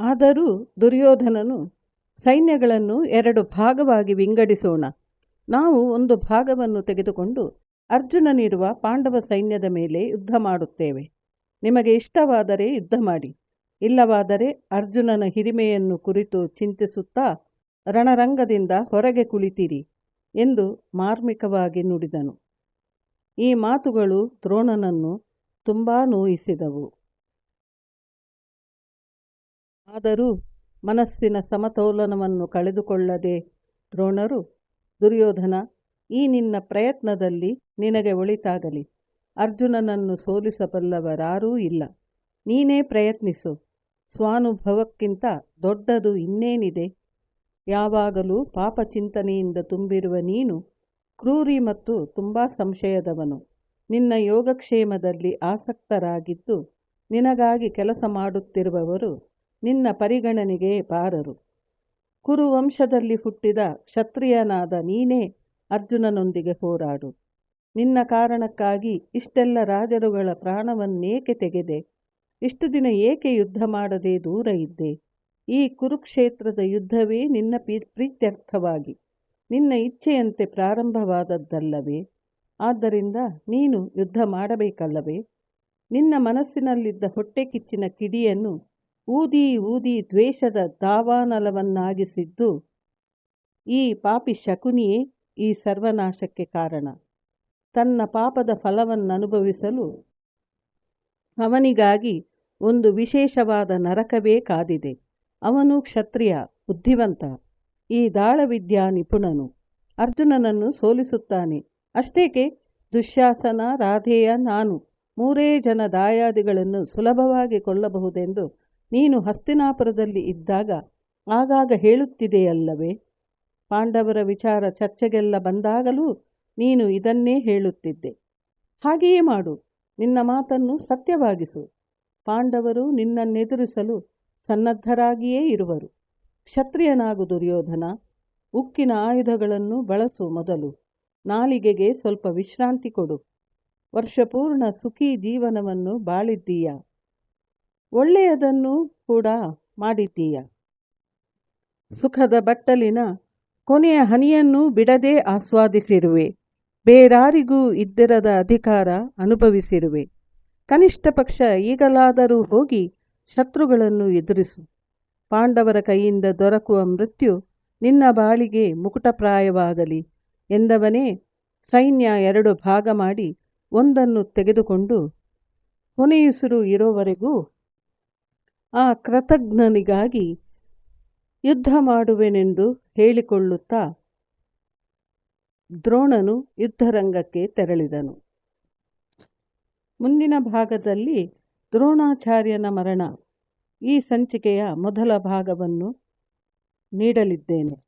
ಆದರೂ ದುರ್ಯೋಧನನು ಸೈನ್ಯಗಳನ್ನು ಎರಡು ಭಾಗವಾಗಿ ವಿಂಗಡಿಸೋಣ. ನಾವು ಒಂದು ಭಾಗವನ್ನು ತೆಗೆದುಕೊಂಡು ಅರ್ಜುನನಿರುವ ಪಾಂಡವ ಸೈನ್ಯದ ಮೇಲೆ ಯುದ್ಧ ಮಾಡುತ್ತೇವೆ. ನಿಮಗೆ ಇಷ್ಟವಾದರೆ ಯುದ್ಧ ಮಾಡಿ. ಇಲ್ಲವಾದರೆ ಅರ್ಜುನನ ಹಿರಿಮೆಯನ್ನು ಕುರಿತು ಚಿಂತಿಸುತ್ತಾ ರಣರಂಗದಿಂದ ಹೊರಗೆ ಕುಳಿತಿರಿ ಎಂದು ಮಾರ್ಮಿಕವಾಗಿ ನುಡಿದನು. ಈ ಮಾತುಗಳು ದ್ರೋಣನನ್ನು ತುಂಬಾ ನೋಯಿಸಿದವು. ಆದರೂ ಮನಸ್ಸಿನ ಸಮತೋಲನವನ್ನು ಕಳೆದುಕೊಳ್ಳದೆ ದ್ರೋಣರು, ದುರ್ಯೋಧನ, ಈ ನಿನ್ನ ಪ್ರಯತ್ನದಲ್ಲಿ ನಿನಗೆ ಒಳಿತಾಗಲಿ. ಅರ್ಜುನನನ್ನು ಸೋಲಿಸಬಲ್ಲವರಾರೂ ಇಲ್ಲ. ನೀನೇ ಪ್ರಯತ್ನಿಸು. ಸ್ವಾನುಭವಕ್ಕಿಂತ ದೊಡ್ಡದು ಇನ್ನೇನಿದೆ? ಯಾವಾಗಲೂ ಪಾಪ ಚಿಂತನೆಯಿಂದ ತುಂಬಿರುವ ನೀನು ಕ್ರೂರಿ ಮತ್ತು ತುಂಬ ಸಂಶಯದವನು. ನಿನ್ನ ಯೋಗಕ್ಷೇಮದಲ್ಲಿ ಆಸಕ್ತರಾಗಿದ್ದು ನಿನಗಾಗಿ ಕೆಲಸ ಮಾಡುತ್ತಿರುವವರು ನಿನ್ನ ಪರಿಗಣನೆಗೆ ಬಾರರು. ಕುರುವಂಶದಲ್ಲಿ ಹುಟ್ಟಿದ ಕ್ಷತ್ರಿಯನಾದ ನೀನೇ ಅರ್ಜುನನೊಂದಿಗೆ ಹೋರಾಡು. ನಿನ್ನ ಕಾರಣಕ್ಕಾಗಿ ಇಷ್ಟೆಲ್ಲ ರಾಜರುಗಳ ಪ್ರಾಣವನ್ನೇಕೆ ತೆಗೆದೆ? ಇಷ್ಟು ದಿನ ಏಕೆ ಯುದ್ಧ ಮಾಡದೆ ದೂರ ಇದ್ದೆ? ಈ ಕುರುಕ್ಷೇತ್ರದ ಯುದ್ಧವೇ ನಿನ್ನ ಪ್ರೀತ್ಯರ್ಥವಾಗಿ. ನಿನ್ನ ಇಚ್ಛೆಯಂತೆ ಪ್ರಾರಂಭವಾದದ್ದಲ್ಲವೇ? ಆದ್ದರಿಂದ ನೀನು ಯುದ್ಧ ಮಾಡಬೇಕಲ್ಲವೇ? ನಿನ್ನ ಮನಸ್ಸಿನಲ್ಲಿದ್ದ ಹೊಟ್ಟೆ ಕಿಚ್ಚಿನ ಕಿಡಿಯನ್ನು ಊದಿ ಊದಿ ದ್ವೇಷದ ದಾವಾನಲವನ್ನಾಗಿಸಿದ್ದು ಈ ಪಾಪಿ ಶಕುನಿಯೇ ಈ ಸರ್ವನಾಶಕ್ಕೆ ಕಾರಣ. ತನ್ನ ಪಾಪದ ಫಲವನ್ನನುಭವಿಸಲು ಅವನಿಗಾಗಿ ಒಂದು ವಿಶೇಷವಾದ ನರಕವೇ ಕಾದಿದೆ. ಅವನು ಕ್ಷತ್ರಿಯ, ಬುದ್ಧಿವಂತ, ಈ ದಾಳವಿದ್ಯಾ ನಿಪುಣನು. ಅರ್ಜುನನನ್ನು ಸೋಲಿಸುತ್ತಾನೆ. ಅಷ್ಟೇಕೆ, ದುಶ್ಯಾಸನ ರಾಧೇಯ ನಾನು ಮೂರೇ ಜನ ದಾಯಾದಿಗಳನ್ನು ಸುಲಭವಾಗಿ ಕೊಲ್ಲಬಹುದೆಂದು ನೀನು ಹಸ್ತಿನಾಪುರದಲ್ಲಿ ಇದ್ದಾಗ ಆಗಾಗ ಹೇಳುತ್ತಿದೆಯಲ್ಲವೇ? ಪಾಂಡವರ ವಿಚಾರ ಚರ್ಚೆಗೆಲ್ಲ ಬಂದಾಗಲೂ ನೀನು ಇದನ್ನೇ ಹೇಳುತ್ತಿದ್ದೆ. ಹಾಗೆಯೇ ಮಾಡು, ನಿನ್ನ ಮಾತನ್ನು ಸತ್ಯವಾಗಿಸು. ಪಾಂಡವರು ನಿನ್ನನ್ನೆದುರಿಸಲು ಸನ್ನದ್ಧರಾಗಿಯೇ ಇರುವರು. ಕ್ಷತ್ರಿಯನಾಗು ದುರ್ಯೋಧನ, ಉಕ್ಕಿನ ಆಯುಧಗಳನ್ನು ಬಳಸು ಮೊದಲು. ನಾಲಿಗೆಗೆ ಸ್ವಲ್ಪ ವಿಶ್ರಾಂತಿ ಕೊಡು. ವರ್ಷಪೂರ್ಣ ಸುಖಿ ಜೀವನವನ್ನು ಬಾಳಿದ್ದೀಯ? ಒಳ್ಳೆಯದನ್ನು ಕೂಡ ಮಾಡಿದ್ದೀಯ. ಸುಖದ ಬಟ್ಟಲಿನ ಕೊನೆಯ ಹನಿಯನ್ನೂ ಬಿಡದೆ ಆಸ್ವಾದಿಸಿರುವೆ. ಬೇರಾರಿಗೂ ಇದ್ದಿರದ ಅಧಿಕಾರ ಅನುಭವಿಸಿರುವೆ. ಕನಿಷ್ಠ ಪಕ್ಷ ಈಗಲಾದರೂ ಹೋಗಿ ಶತ್ರುಗಳನ್ನು ಎದುರಿಸು. ಪಾಂಡವರ ಕೈಯಿಂದ ದೊರಕುವ ಮೃತ್ಯು ನಿನ್ನ ಬಾಳಿಗೆ ಮುಕುಟಪ್ರಾಯವಾಗಲಿ ಎಂದವನೇ ಸೈನ್ಯ ಎರಡು ಭಾಗ ಮಾಡಿ ಒಂದನ್ನು ತೆಗೆದುಕೊಂಡು ಕೊನೆಯುಸಿರು ಇರೋವರೆಗೂ ಆ ಕೃತಜ್ಞನಿಗಾಗಿ ಯುದ್ಧ ಮಾಡುವೆನೆಂದು ಹೇಳಿಕೊಳ್ಳುತ್ತಾ ದ್ರೋಣನು ಯುದ್ಧರಂಗಕ್ಕೆ ತೆರಳಿದನು. ಮುಂದಿನ ಭಾಗದಲ್ಲಿ ದ್ರೋಣಾಚಾರ್ಯನ ಮರಣ. ಈ ಸಂಚಿಕೆಯ ಮೊದಲ ಭಾಗವನ್ನು ನೀಡಲಿದ್ದೇನೆ.